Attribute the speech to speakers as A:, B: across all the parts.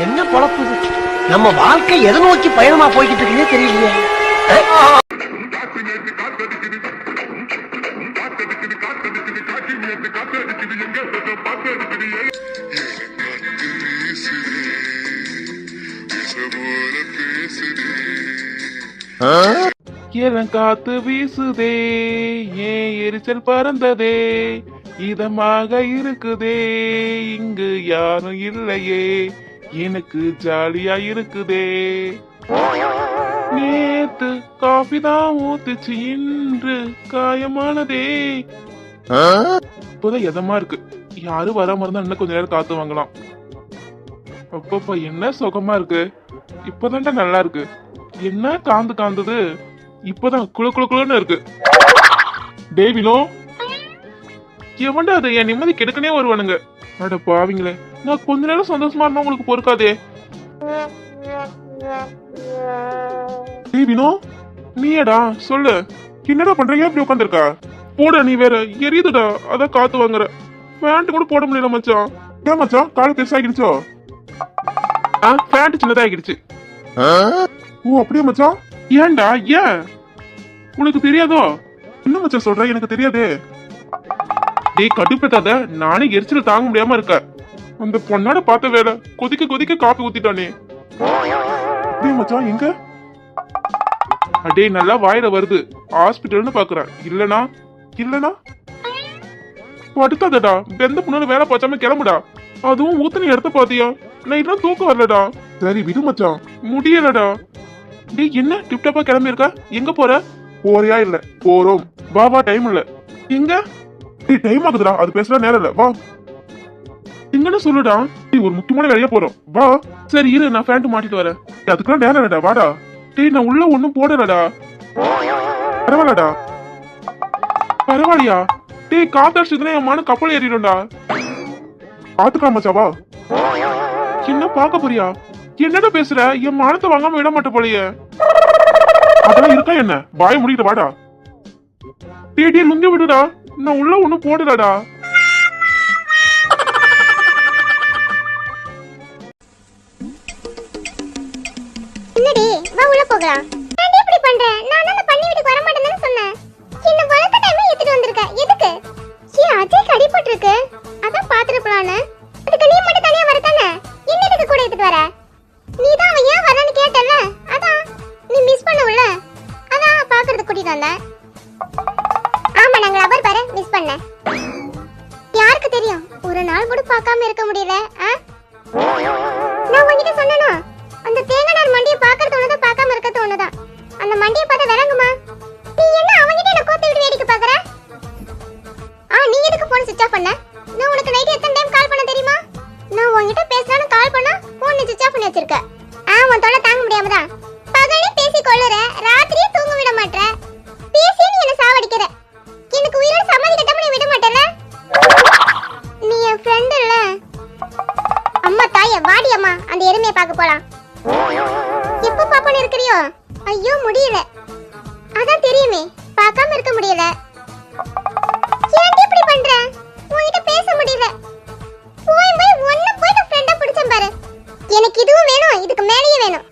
A: என்ன பொழப்பு நம்ம வாழ்க்கை எதை நோக்கி பயணமா போய்கிட்டு இருக்குன்னே தெரியலையே.
B: காத்து வீசுதே? ஏன் எரிச்சல் பறந்ததே? இதமாக இருக்குதே? இங்கு யாரும் இல்லையே. எனக்கு ஜாலியா இருக்குதே. நேத்து காஃபி தான் ஊத்துச்சு இன்று காயமானதே. இப்போதான் எதமா இருக்கு? யாரும் வராம இருந்தா இன்னும் கொஞ்ச நேரம் காத்து வாங்கலாம் அப்பப்பா என்ன சுகமா இருக்கு? இப்பதான்டா நல்லா இருக்கு. என்ன காந்து காந்தது? இப்பதான் குளு குளு குளுன்னு இருக்கு. டேவிலோ எவன்டா அது? என் நிம்மதி கெடுக்கனே வருவானுங்க. அட பாவிங்களே நான் கொஞ்ச நேரம் சந்தோஷமா இருந்தா உங்களுக்கு பொறுக்காதே. டேவினோ நீயடா சொல்லு. என்னடா பண்றீங்க? இப்படி உட்காந்துருக்கா போடா நீ வேற எரியுதுடா. அதான் காத்து வாங்குற. பேண்ட் கூட போட முடியல மச்சான். ஏன் மச்சான் கால் பெருசாகிடுச்சோ? ஆ பேண்ட் சின்னதாகிடுச்சு. ஓ அப்படியே மச்சான்? ஏன்டா ஏன்? உனக்கு தெரியாதோ? என்ன மச்சான் சொல்ற? எனக்கு தெரியாதே. டேய் கடுப்பேத்தாத நானே எரிச்சல் தாங்க முடியாம இருக்க. அந்த பொண்ணாட பார்த்த வேலை கொதிக்க கொதிக்க காப்பி ஊத்திட்டானே. டேய் மச்சான் எங்க? அடே நல்லா வாயில வருது. ஹாஸ்பிட்டல்னு பாக்குறேன். இல்லனா? இல்லனா? படுத்தாதடா வெந்த பொண்ணு வேலை பார்த்தாம கிளம்புடா. அதுவும் ஊத்துன இடத்த பாத்தியா? நைட்லாம் தூக்கம் வரலடா. சரி விடு மச்சான். முடியலடா. டேய் என்ன? டிப்டாப்பா கிளம்பியிருக்கா? எங்க போற? போறியா இல்ல? போறோம். வா வா டைம் இல்ல. எங்க? டேய் டைம் ஆகுதுடா அது பேசுற நேரம் இல்ல. வா. எங்கன்னு சொல்லுடா. நீ ஒரு முக்கியமான வேலையா போறோம் வா. சரி இரு. நான் ஃபேண்ட் மாட்டிட்டு வரேன். அதுக்கெல்லாம் நேரம் இல்லடா. வாடா. டேய் நான் உள்ள ஒண்ணும் போடலடா. பரவாயில்லடா. பரவாயில்லையா? டேய் காத்தடிச்சதுன்னா என் மான கப்பல் ஏறிடும்டா. பாத்துக்கலாம் மச்சா வா. என்ன பார்க்க போறியா? என்னடா பேசுற? என் மானத்தை வாங்காம விட மாட்ட போலயே. அதெல்லாம் இருக்கா என்ன? பாய முடிக்கிட்டு வாடா. டேய் டேய் லுங்க விடுடா. நான் உள்ள ஒண்ணும் போடலடா
C: என்னடி வா உள்ள போகலாம். முடியல ஆ? நான் உங்ககிட்ட சொன்னேனா? அந்த தேங்காய் மண்டியை பார்க்கறது ஒண்ணுதான் பார்க்காம இருக்கிறது ஒண்ணுதான். அந்த மண்டியை பார்த்து விளங்குமா? நீ என்ன அவங்கிட்ட என்ன கோத்து விட்டு வேடிக்கை பார்க்கற? ஆ நீ எதுக்கு போன் சுவிட்ச் ஆஃப் பண்ண? நான் உனக்கு நைட் எத்தனை டைம் கால் பண்ண தெரியுமா? நான் உன்கிட்ட பேசலாம்னு கால் பண்ணா போன் சுவிட்ச் ஆஃப் பண்ணி வச்சிருக்க. ஆ உன் தொலை தாங்க முடியாம தான். பகலே பேசி கொள்ளுற ராத்திரியே தூங்க விட மாட்ற. பேசி நீ என்ன சாவடிக்கிற? எனக்கு உயிரோட சமாதி கட்டாம நீ விட மாட்டல நீ என் ஃப்ரெண்ட் அம்மா தாயே வாடி அம்மா. அந்த எருமையை பார்க்க போலாம். எப்போ பாப்பன்னு இருக்கிறியோ? ஐயோ முடியல. அதான் தெரியுமே பார்க்காம இருக்க முடியல. ஏன்டி இப்படி பண்ற? உன்கிட்ட பேச முடியல. போய் போய் ஒண்ணு போயிட்டு ஃப்ரெண்டா பிடிச்சேன் பாரு. எனக்கு இதுவும் வேணும் இதுக்கு மேலேயே வேணும்.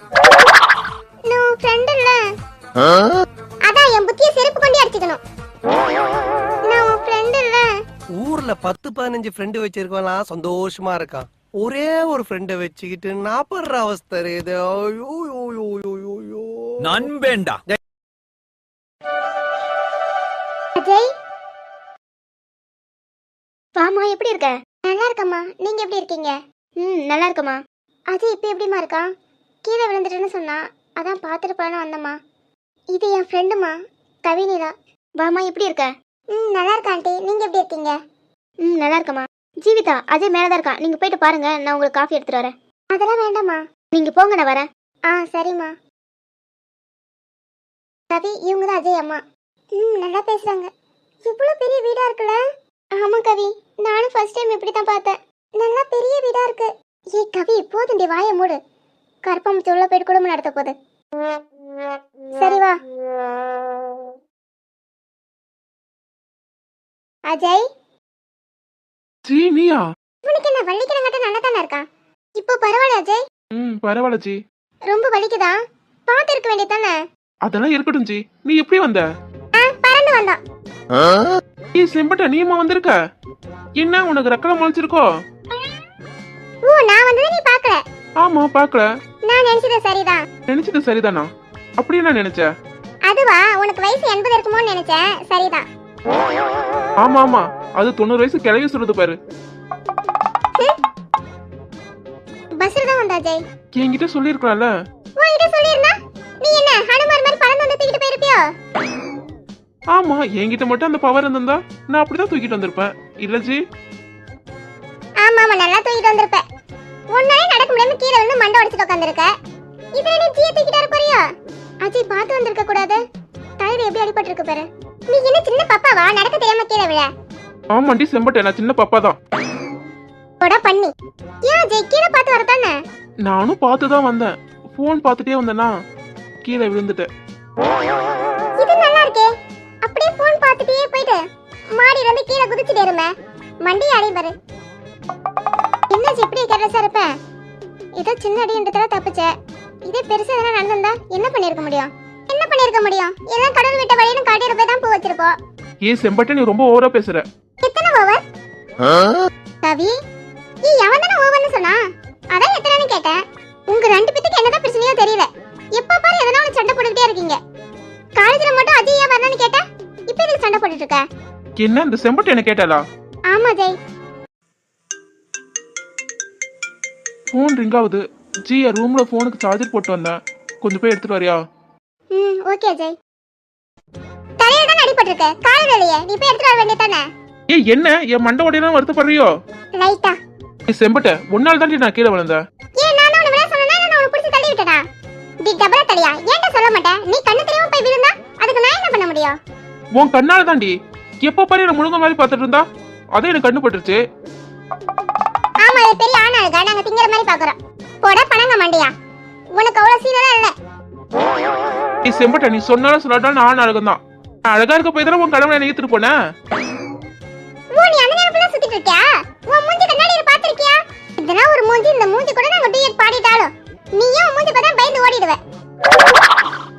C: நான் ஃப்ரெண்ட் இல்ல. அதான் என் புத்திய செருப்பு கொண்டு அடிச்சுக்கணும். நான் உன் ஃப்ரெண்ட் இல்ல.
A: ஊர்ல பத்து பதினஞ்சு ஃப்ரெண்டு வச்சிருக்கலாம் சந்தோஷமா இருக்கான். ஒரே ஒரு ஃப்ரெண்டை வச்சுக்கிட்டு நான் படுற அவஸ்தை இது ஐயோ, ஐயோ, ஐயோ, ஐயோ.
D: நண்பேண்டா.
C: அஜய். வாமா எப்படி இருக்க? நல்லா இருக்கம்மா. நீங்க எப்படி இருக்கீங்க? ம் நல்லா இருக்கம்மா. அஜய் இப்போ எப்படிம்மா இருக்கான் கீழே விழுந்துட்டுன்னு சொன்னா அதான் பார்த்துட்டு போலான்னு வந்தம்மா. இது என் ஃப்ரெண்டுமா கவினிலா வாமா எப்படி இருக்க? ம் நல்லா இருக்க ஆண்டி? நீங்க எப்படி இருக்கீங்க? ம் நல்லா இருக்கம்மா. ஜீவிதா அஜய் மேலே தான் இருக்கான் நீங்கள் போயிட்டு பாருங்க நான் உங்களுக்கு காஃபி எடுத்துட்டு வரேன். அதெல்லாம் வேண்டாம்மா. நீங்கள் போங்க நான் வரேன். ஆ சரிம்மா. கவி இவங்க தான் அஜய் அம்மா. ம் நல்லா பேசுகிறாங்க இவ்வளோ பெரிய வீடாக இருக்குல்ல? ஆமாம் கவி. நானும் ஃபர்ஸ்ட் டைம் இப்படி தான் பார்த்தேன். நல்லா பெரிய வீடாக இருக்கு. ஏ கவி போதுண்டி வாயை மூடு. கருப்பாம்பூச்சி உள்ள போயிட்டு குடும்பம் நடத்த போகுது. சரி வா. அஜய்?
B: ஜி நீயா
C: உனக்கு என்ன வலிக்கிறங்கட்ட நல்லா தானே இருக்கான் இப்போ பரவாயில்ல அஜய்?
B: ம் பரவாயில்ல ஜி.
C: ரொம்ப வலிக்குதா? பார்த்து இருக்க வேண்டியது தானே
B: அதெல்லாம் இருக்கட்டும் ஜி. நீ எப்படி வந்த?
C: ஆ பறந்து வந்தான்.
B: நீ செம்பட்ட நீமா வந்திருக்க? என்ன உனக்கு ரெக்கலை முளைச்சிருக்கோ?
C: ஓ நான் வந்ததை நீ பார்க்கல.
B: ஆமா பாக்கல
C: நான் நினைச்சது சரிதான்
B: நினைச்சது சரிதானா? அப்படி என்ன நினைச்ச?
C: அதுவா உனக்கு வயசு எண்பது இருக்குமோன்னு நினைச்சேன். சரிதான்
B: ஆமா ஆமா. அது தொண்ணூறு வயசு கிளவி சொல்லுது பாரு.
C: பஸ்ல தான் வந்தா அஜய்
B: என்கிட்ட சொல்லியிருக்கலாம்ல.
C: உன்கிட்ட சொல்லியிருந்தா? நீ என்ன ஹனுமார் மாதிரி பறந்து வந்து தூக்கிட்டு போயிருப்பியோ?
B: ஆமா என்கிட்ட மட்டும் அந்த பவர் இருந்திருந்தா நான் அப்படிதான் தூக்கிட்டு வந்திருப்பேன். இல்ல ஜி?
C: ஆமா ஆமா நல்லா தூக்கிட்டு வந்திருப்ப உன்னாலே நடக்க முடியாம கீழே வந்து மண்டை உடைச்சிட்டு உட்காந்துருக்க இதுல நீ ஜீய தூக்கிட்டு வர போறியா? அஜய் பார்த்து வந்திருக்க கூடாது தலையில எப்படி அடிபட்டு இருக்கு பாரு. நீ என்ன சின்ன பாப்பாவா? நடக்க தெரியாம கீழே விழ.
B: ஆமாண்டி செம்பட்ட. நான் சின்ன பாப்பா தான்
C: போடா பண்ணி. ஏன் அஜய் கீழே பார்த்து வரதானே?
B: நானும் பார்த்து தான் வந்தேன். ஃபோன் பார்த்துட்டே வந்தேனா கீழே விழுந்துட்டேன்.
C: இது நல்லா இருக்கே. அப்படியே போன் பார்த்துட்டே போயிட்டு மாடியில இருந்து கீழே குதிச்சுட்டு இருமே மண்டி அடி பாரு. என்ன எப்படி கேர்லெஸ்ஸா இருப்ப? ஏதோ சின்ன அடின்றதுல தப்பிச்ச. இதே பெருசா எதனா நடந்திருந்தா என்ன பண்ணிருக்க முடியும்? என்ன பண்ணிருக்க முடியும்? எல்லாம் கடவுள் விட்ட வழியில காட்டிட்டு போய் தான் பூ வச்சிருப்போம்.
B: ஏன் செம்பட்ட நீ ரொம்ப ஓவரா பேசுற?
C: எத்தனை ஓவர்? கவி நீ எவன் தானே ஓவர்னு சொன்னா? அதான் எத்தனைன்னு கேட்டேன். உங்க ரெண்டு பேத்துக்கு என்னதான் பிரச்சனையோ தெரியல. எப்ப பாரு எதனா ஒன்று சண்டை போட்டுக்கிட்டே இருக்கீங்க. காலேஜ்ல மட்டும் அஜய் ஏன் வரணும்னு கேட்டேன் இப்போ இதுக்கு சண்டை போட்டுட்டு இருக்க?
B: என்ன இந்த செம்பட்ட என்ன கேட்டாளா?
C: ஆமா ஜெய்.
B: ஃபோன் ரிங் ஆகுது. ஜி என் ரூம்ல ஃபோனுக்கு சார்ஜர் போட்டு வந்தேன். கொஞ்சம் போய் எடுத்துட்டு வரியா?
C: ம் ஓகே அஜய். தலையில தான் அடிபட்டிருக்க? காலில் இல்லையே நீ போய் எடுத்துட்டு வர வேண்டியதானே
B: ஏய் என்ன? என் மண்டை உடையெல்லாம் வருத்தப்படுறியோ?
C: லைட்டா.
B: ஏய் செம்பட்ட உன்னால தாண்டி நான் கீழே விழுந்தேன்.
C: ஏன் நான் உன்னை விட சொன்னா நான் உன்னை பிடிச்சி தள்ளி விட்டனா டி டபரா தலையா ஏன்டா சொல்ல மாட்டேன்? நீ கண்ணு தெரியாம போய் விழுந்தா அதுக்கு நான் என்ன பண்ண முடியும்?
B: உன் கண்ணால தாண்டி எப்போ பாரு என்ன முழுங்க மாதிரி பார்த்துட்டு இருந்தா? அதே எனக்கு கண்ணு பட்டுருச்சு.
C: ஆமா அது பெரிய ஆண் அழகா நாங்க திங்கிற மாதிரி பாக்குறோம் போட பணங்க மண்டியா. உனக்கு அவ்வளவு சீனெல்லாம் இல்ல.
B: ஏய் செம்பட்ட நீ சொன்னாலும் சொல்லாட்டாலும் நான் அழகம் தான் அழகா இருக்க போய் தானே உன் கடவுளை என்ன ஏத்துட்டு போனேன்
C: ஓ நீ அந்த நேரத்துல சுத்திட்டு இருக்கியா? உன் மூஞ்சி கண்ணாடியில பாத்திருக்கியா இதெல்லாம் ஒரு மூஞ்சி இந்த மூஞ்சி கூட நாங்க டூயட் பாடிட்டாலும் நீயும் மூஞ்சி பார்த்தா பயந்து ஓடிடுவ.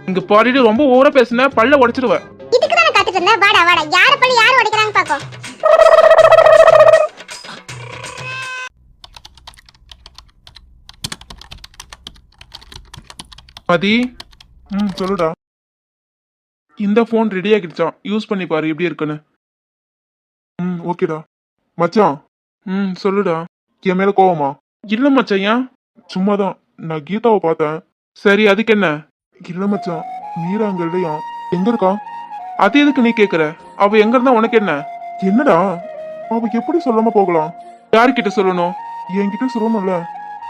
B: இங்க பாடிட்டு ரொம்ப ஓவரா பேசுன பல்ல உடைச்சிடுவேன்
C: இதுக்கு தானே காத்துட்டு இருந்தேன். வாடா வாடா. யார பள்ளி யார் உடைக்கிறாங்க பாக்கோம்
B: மதி ம் சொல்லுடா. இந்த ஃபோன் ரெடி ஆகிடுச்சான் யூஸ் பண்ணி பாரு எப்படி இருக்குன்னு. ம் ஓகேடா. மச்சான். ம் சொல்லுடா. என் மேல கோவமா? இல்ல மச்சான் ஏன்? சும்மாதான். நான் கீதாவை பார்த்தேன். சரி அதுக்கு என்ன? இல்ல மச்சான். மீரா அங்க இல்லையா? எங்க இருக்கா? அது எதுக்கு நீ கேக்குற? அவ எங்க இருந்தா உனக்கு என்ன? என்னடா? அவ எப்படி சொல்லாம போகலாம்? யார்கிட்ட சொல்லணும்? என்கிட்ட சொல்லணும்ல.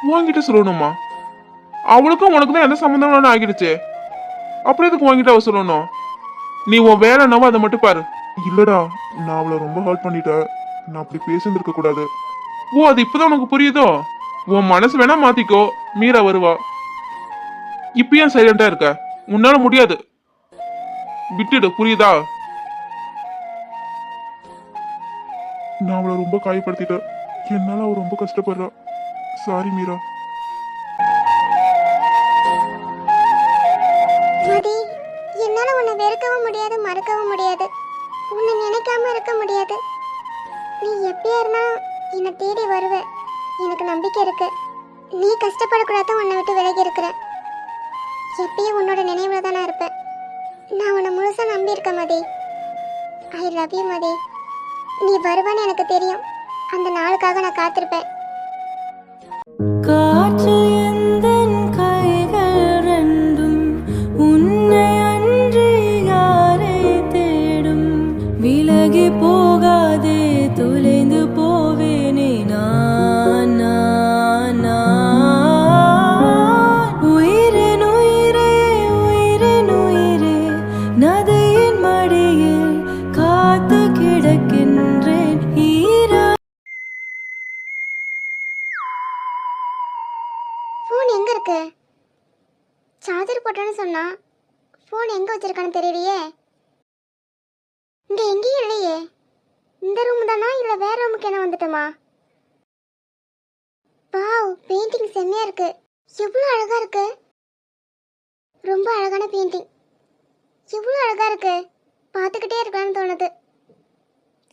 B: உன்கிட்ட சொல்லணுமா? அவளுக்கும் உனக்கு தான் எந்த சம்மந்தம்னு ஆகிடுச்சு. அப்புறம் எதுக்கு வாங்கிட்டு அவ சொல்லணும்? நீ உன் வேலை என்னவோ அதை மட்டும் பாரு. இல்லடா நான் அவளை ரொம்ப ஹர்ட் பண்ணிட்டேன். நான் அப்படி பேசியிருக்க கூடாது. ஓ அது இப்பதான் உனக்கு புரியுதோ? உன் மனசு வேணா மாத்திக்கோ. மீரா வருவா. இப்ப ஏன் சைலண்டா இருக்க? உன்னால முடியாது. விட்டுடு புரியுதா? நான் அவளை ரொம்ப காயப்படுத்திட்டேன். என்னால அவ ரொம்ப கஷ்டப்படுறா. சாரி மீரா.
C: மறக்கவும் முடியாது மறக்கவும் முடியாது. உன்னை நினைக்காம இருக்க முடியாது. நீ எப்படியா இருந்தா என்னை தேடி வருவ. எனக்கு நம்பிக்கை இருக்கு. நீ கஷ்டப்படக்கூடாது உன்னை விட்டு விலகி இருக்கிற. எப்பயும் உன்னோட நினைவுல தானே இருப்பேன் நான் உன்னை முழுசா நம்பி இருக்கேன் மதி. ஐ லவ் யூ மதி. நீ வருவான்னு எனக்கு தெரியும். அந்த நாளுக்காக நான் காத்திருப்பேன்.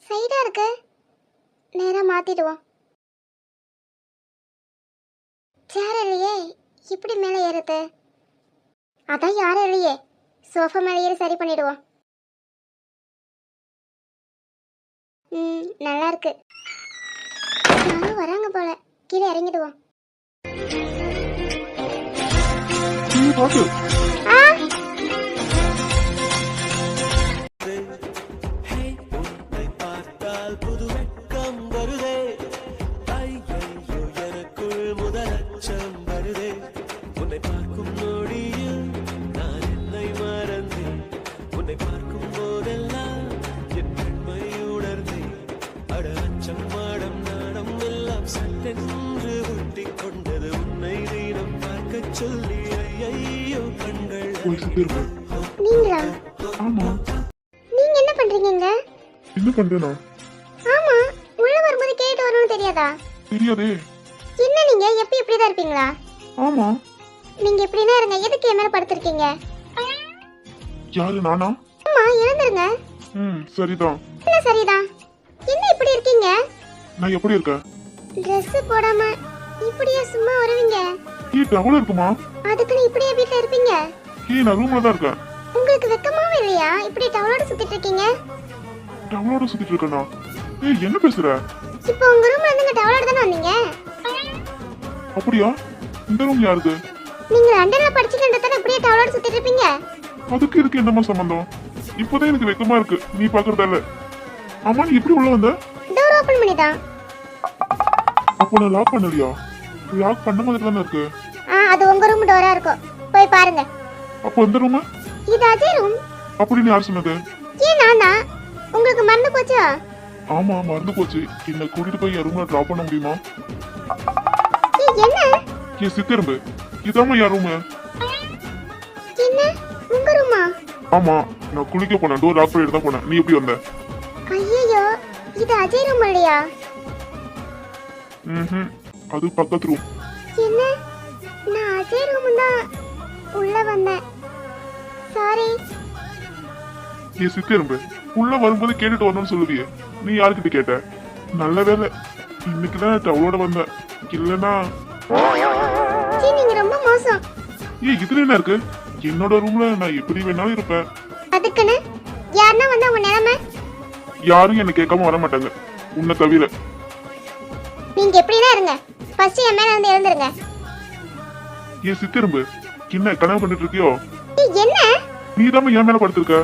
C: சைடா இருக்கு. நேரா மாத்திடுவோம் சேர் இல்லையே இப்படி மேலே ஏறுது. அதான் யாரும் இல்லையே சோஃபா மேலே ஏறி சரி பண்ணிடுவோம் ம் நல்லா இருக்கு. யாரும் வராங்க போல கீழே இறங்கிடுவோம்
D: பார்த்தால் புது வெட்கம் வருதே. ஐயையோ எனக்குள் முதலச்சம் வருதே. உன்னை பார்க்கும் நொடியில் நான் என்னை மறந்தேன். உன்னை பார்க்கும் போதெல்லாம் என் பெண்மை உணர்ந்தேன். அட அச்சம் மாடம் நாடம் எல்லாம் சட்டென்று ஒட்டிக் கொண்டது உன்னை தினம் பார்க்கச் சொல்லி. ஐயையோ கண்கள்
C: நீங்க என்ன பண்றீங்க
E: என்ன பண்றேனா?
C: தெரியாதா?
E: தெரியாதே.
C: என்ன நீங்க எப்பயும் இப்படி தான் இருப்பீங்களா?
E: ஆமா.
C: நீங்க இப்படின்னா இருங்க எதுக்கு என் மேல படுத்திருக்கீங்க?
E: யாரு நானா?
C: அம்மா எழுந்துருங்க.
E: ம் சரிதான்.
C: என்ன சரிதான்? என்ன இப்படி இருக்கீங்க?
E: நான் எப்படி இருக்கேன்?
C: Dress போடாம இப்படியே சும்மா வருவீங்க?
E: ஏ டவல் இருக்குமா?
C: அதுக்குன்னு இப்படியே வீட்ல இருப்பீங்க?
E: ஏ நான் ரூம்ல தான் இருக்கேன்.
C: உங்களுக்கு வெக்கமாவே இல்லையா? இப்படி டவலோட சுத்திட்டு இருக்கீங்க?
E: டவலோட சுத்திட்டு இருக்கேனா? ஏய் என்ன பேசுற?
C: இப்போ உங்க ரூம்ல இருந்து டவலோட தானே வந்தீங்க?
E: அப்படியா? இந்த ரூம் யாருக்கு
C: நீங்க லண்டன்ல படிச்சுட்டு தானே இப்படியே டவலோட சுத்திட்டு இருப்பீங்க?
E: அதுக்கு இதுக்கு என்னமா சம்பந்தம்? இப்போதான் எனக்கு வெக்கமா இருக்கு. நீ பாக்குறதால ஆமா நீ எப்படி உள்ள வந்த?
C: டோர் ஓபன் பண்ணிதான்.
E: அப்போ நான் லாக் பண்ணலையா? லாக் பண்ண மாதிரி தானே இருக்கு.
C: ஆ அது உங்க ரூம் டோரா இருக்கும். போய் பாருங்க.
E: அப்போ இந்த ரூம்
C: இது அஜய் ரூம்
E: அப்படின்னு யார் சொன்னது?
C: ஏன் நானா? உங்களுக்கு மறந்து போச்சா?
E: ஆமா மறந்து போச்சு. என்ன கூட்டிட்டு போய் என் ரூம்ல டிராப் பண்ண முடியுமா? ஏ சித்திரும்பு இதாம்மா என் ரூமா ஆமா நான் குளிக்க போனேன். டோர் லாக் பண்ணிட்டு தான் போனேன். நீ எப்படி வந்த?
C: ஐயோ இது அஜய் ரூம் இல்லையா?
E: ம் அது பக்கத்து ரூம்
C: என்ன? நான் அஜய் ரூம் தான் உள்ள வந்தேன். சாரி
E: ஏ சித்திரும்பு உள்ள வரும்போது கேட்டுட்டு வரணும்னு சொல்லுவியே. நீ யாருக்கிட்ட கேட்ட? நல்ல வேலை இன்னைக்கு தான் டவலோட வந்த. இல்லைன்னா
C: சீ நீங்க ரொம்ப மோசம்.
E: ஏ இதுல என்ன இருக்கு? என்னோட ரூம்ல நான் எப்படி வேணாலும் இருப்பேன்.
C: அதுக்குன்னு யாருன்னா வந்தா உங்க நிலைமை?
E: யாரும் என்ன கேட்காம வர மாட்டாங்க. உன்னை தவிர.
C: நீங்க எப்படின்னா இருங்க. ஃபர்ஸ்ட் என் மேல வந்து எழுந்துருங்க.
E: ஏ சித்திரும்பு என்ன கனவு பண்ணிட்டு இருக்கியோ?
C: ஏய், என்ன?
E: நீ தான் என் மேல படுத்திருக்க.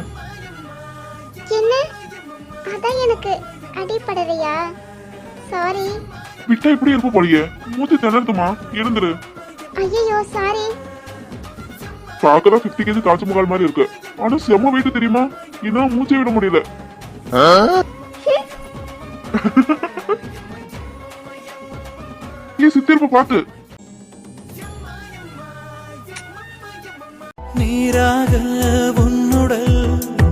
C: எனக்கு அடிப்படலையா சாரி
E: விட்டா இப்படி இருப்ப போலியே. மூச்சு திணறுதுமா எழுந்துரு.
C: ஐயோ சாரி
E: பார்க்கதான் பிப்டி கேஜி தாஜ்மஹால் மாதிரி இருக்கு. ஆனா செம்ம வெயிட் தெரியுமா? இதான் மூச்சை விட முடியல. ஏ சித்திருப்ப பாத்து.
D: நீராக உன்னுடல்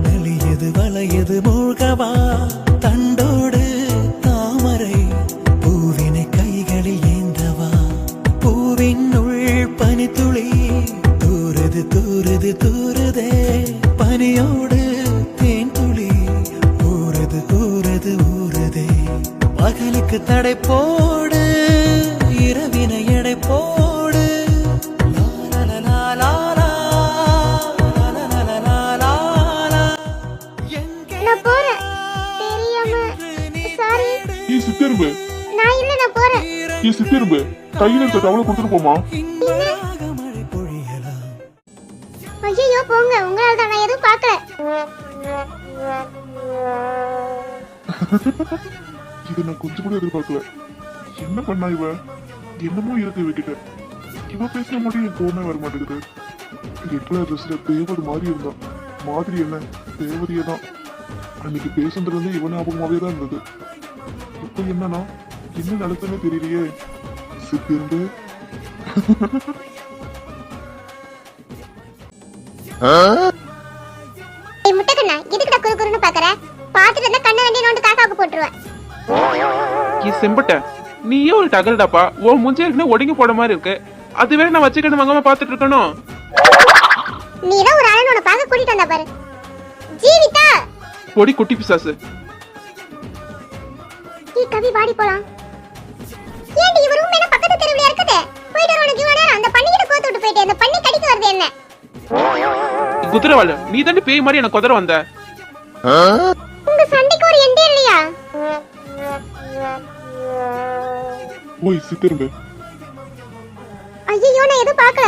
D: நெளியது வளையது மூழ்கவா?
E: tan கையில இருக்க டவலை கொடுத்துட்டு போமா
C: ஐயோ போங்க. உங்களால தான் நான் எதுவும் பார்க்கல.
E: இதை நான் கொஞ்சம் கூட எதிர்பார்க்கல. என்ன பண்ணா இவ? என்னமோ இருக்கு இவகிட்ட. இவ பேசின மட்டும் என் கோவமே வர மாட்டேங்குது ரெட் கலர் ட்ரெஸ்ல தேவதை மாதிரி இருந்தா. மாதிரி என்ன? தேவதையே தான். அன்னைக்கு பேசுனதுல இருந்து இவன் ஞாபகமாவே தான் இருந்தது. இப்போ என்னன்னா என்ன நடக்குதுன்னு தெரியலையே. சித்திருந்து
C: ஏய் முட்டைக்கண்ணா எதுக்குடா குறு குறுன்னு பாக்குற? பாத்துட்டு இருந்தா கண்ணை வண்டி நோண்டு காக்காவுக்கு போட்டுருவேன்.
B: ஏ செம்பட்ட நீயே ஒரு டகல்டாப்பா. உன் முஞ்சே இருக்குன்னு ஒடுங்கி போட மாதிரி இருக்கு. அது வேற நான் வச்சுக்கிட்டு மங்கமா பாத்துட்டு இருக்கணும்.
C: நீ தான் ஒரு ஆளு கூட்டிட்டு வந்தா பாரு. ஜீவிதா!
B: பொடி குட்டி பிசாசு.
C: நீ கவி வாடி போலாம். ஏண்டி இவ ரூம் என்ன பக்கத்து தெருவுல இருக்குது? போயிட்டு வர உனக்கு இவ்வளவு நேரம். அந்த பண்ணிக்கிட்ட கோத்து விட்டு போயிட்டு அந்த பண்ணி கடிக்க வருது என்ன?
B: குதிரவாள் நீ தாண்டி பேய் மாதிரி எனக்கு குதிரை வந்த.
C: உங்க சண்டைக்கு ஒரு எண்டே இல்லையா?
E: ஓய் சித்திரும்பு.
C: ஐயோ நான் எதுவும் பார்க்கல.